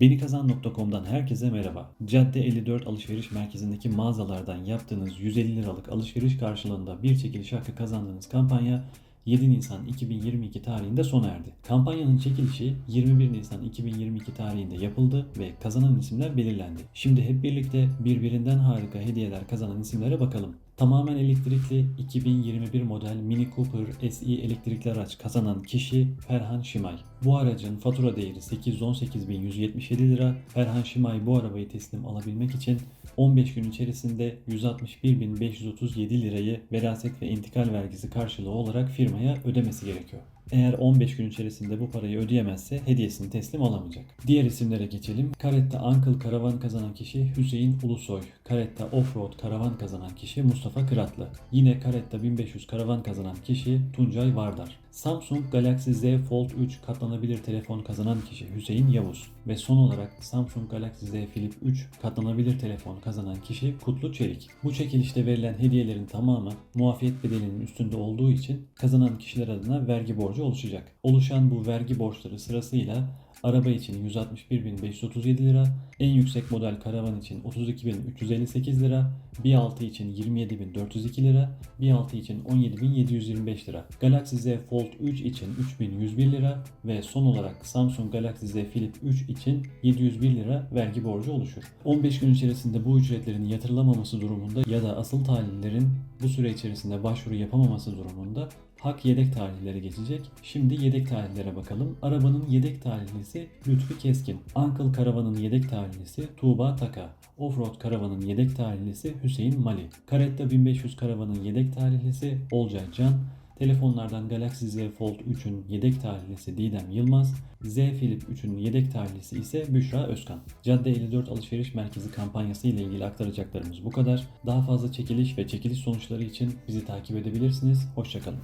Benikazan.com'dan herkese merhaba. Cadde 54 alışveriş merkezindeki mağazalardan yaptığınız 150 liralık alışveriş karşılığında bir çekiliş hakkı kazandığınız kampanya 7 Nisan 2022 tarihinde sona erdi. Kampanyanın çekilişi 21 Nisan 2022 tarihinde yapıldı ve kazanan isimler belirlendi. Şimdi hep birlikte birbirinden harika hediyeler kazanan isimlere bakalım. Tamamen elektrikli 2021 model Mini Cooper SE elektrikli araç kazanan kişi Ferhan Şimay. Bu aracın fatura değeri 818.177 lira. Ferhan Şimay bu arabayı teslim alabilmek için 15 gün içerisinde 161.537 lirayı veraset ve intikal vergisi karşılığı olarak firmaya ödemesi gerekiyor. Eğer 15 gün içerisinde bu parayı ödeyemezse hediyesini teslim alamayacak. Diğer isimlere geçelim. Karetta Uncle karavan kazanan kişi Hüseyin Ulusoy. Karetta Offroad karavan kazanan kişi Mustafa Kıratlı. Yine Karetta 1500 karavan kazanan kişi Tuncay Vardar. Samsung Galaxy Z Fold 3 katlanabilir telefon kazanan kişi Hüseyin Yavuz. Ve son olarak Samsung Galaxy Z Flip 3 katlanabilir telefon kazanan kişi Kutlu Çelik. Bu çekilişte verilen hediyelerin tamamı muafiyet bedelinin üstünde olduğu için kazanan kişiler adına vergi borcu oluşacak. Oluşan bu vergi borçları sırasıyla Araba için 161.537 lira, en yüksek model karavan için 32.358 lira, bir altı için 27.402 lira, bir altı için 17.725 lira. Galaxy Z Fold 3 için 3.101 lira ve son olarak Samsung Galaxy Z Flip 3 için 701 lira vergi borcu oluşur. 15 gün içerisinde bu ücretlerin yatırılamaması durumunda ya da asıl talihlerin bu süre içerisinde başvuru yapamaması durumunda Hak yedek tarihlere geçecek. Şimdi yedek tarihlere bakalım. Arabanın yedek tarihlisi Lütfi Keskin. Uncle Karavan'ın yedek tarihlisi Tuğba Taka. Offroad Karavan'ın yedek tarihlisi Hüseyin Mali. Caretta 1500 Karavan'ın yedek tarihlisi Olcay Can. Telefonlardan Galaxy Z Fold 3'ün yedek tarihlisi Didem Yılmaz, Z Flip 3'ün yedek tarihlisi ise Büşra Özkan. Cadde 54 Alışveriş Merkezi kampanyası ile ilgili aktaracaklarımız bu kadar. Daha fazla çekiliş ve çekiliş sonuçları için bizi takip edebilirsiniz. Hoşçakalın.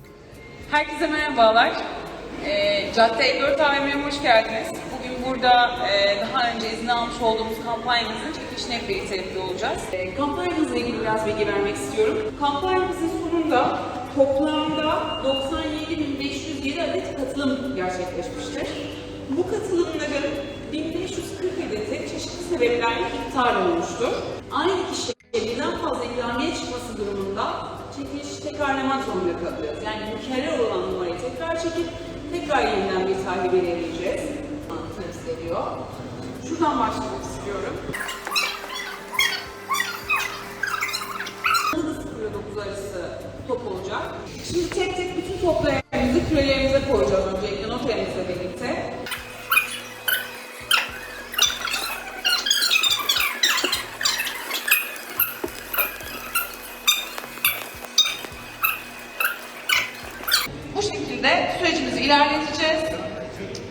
Herkese merhabalar. Ee, Cadde 54 AVM'ye hoş geldiniz. Bugün burada e, daha önce izin almış olduğumuz kampanyamızın çekilişine birlikte olacağız. E, kampanyamızla ilgili biraz bilgi vermek istiyorum. Kampanyamızın sonunda toplamda 97.507 adet katılım gerçekleşmiştir. Bu katılımların 1540 adeti çeşitli sebeplerle iptal olmuştur. Aynı kişiye birden fazla ikramiye çıkması durumunda çekiliş tekrarlamak zorunda kalacağız. Yani mükerrer olan numarayı tekrar çekip tekrar yeniden bir tarihi belirleyeceğiz. Temsil ediyor. Şuradan başlamak istiyorum. 0 arası olacak. Şimdi tek tek bütün toplarımızı kürelerimize koyacağız öncelikle noterimizle birlikte. Bu şekilde sürecimizi ilerleteceğiz.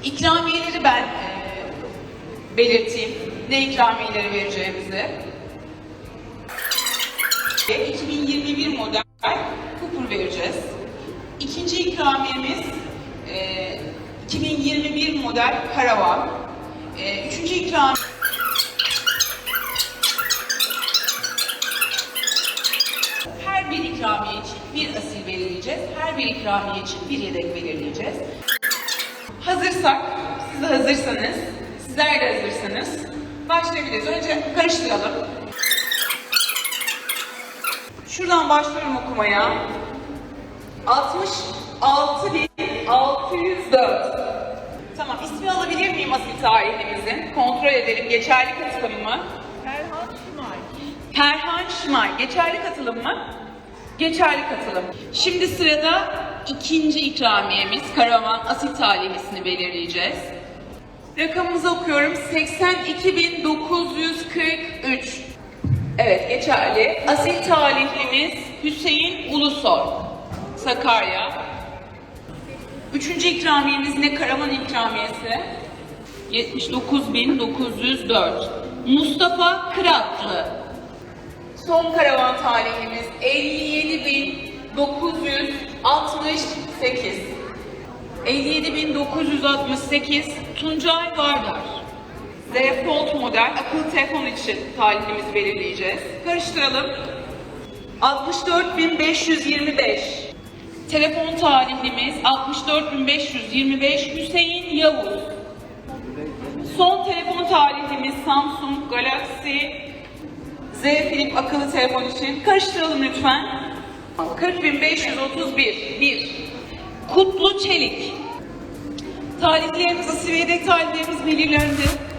İkramiyeleri ben e, belirteyim. Ne ikramiyeleri vereceğimizi. 2021 model. İkinci ikramiyemiz e, 2021 model Karavan. E, üçüncü ikram her bir ikramiye için bir asil belirleyeceğiz. Her bir ikramiye için bir yedek belirleyeceğiz. Hazırsak, siz de hazırsanız, sizler de hazırsanız başlayabiliriz. Önce karıştıralım. Şuradan başlıyorum okumaya. 66.604 Tamam, ismi alabilir miyim asil tarihimizin? Kontrol edelim, geçerli katılım mı? Erhan Şimay. Perhan Şimay, geçerli katılım mı? Geçerli katılım. Şimdi sırada ikinci ikramiyemiz Karavan asil talihlisini belirleyeceğiz. Rakamımızı okuyorum. 82.943. Evet geçerli. Asil talihlimiz Hüseyin Ulusoy. Sakarya. Üçüncü ikramiyemiz ne? Karavan ikramiyesi. 79.904. Mustafa Kıratlı. Son karavan tarihimiz 57.968. 57.968 Tuncay Vardar. Z Fold model akıllı telefon için talihimizi belirleyeceğiz. Karıştıralım. 64.525 Telefon tarihlimiz 64.525 Hüseyin Yavuz. Son telefon tarihimiz Samsung Galaxy Z Flip akıllı telefon için. Karıştıralım lütfen. 40531 1 Kutlu Çelik Tarihlerimiz, asil ve yedek tarihlerimiz belirlendi.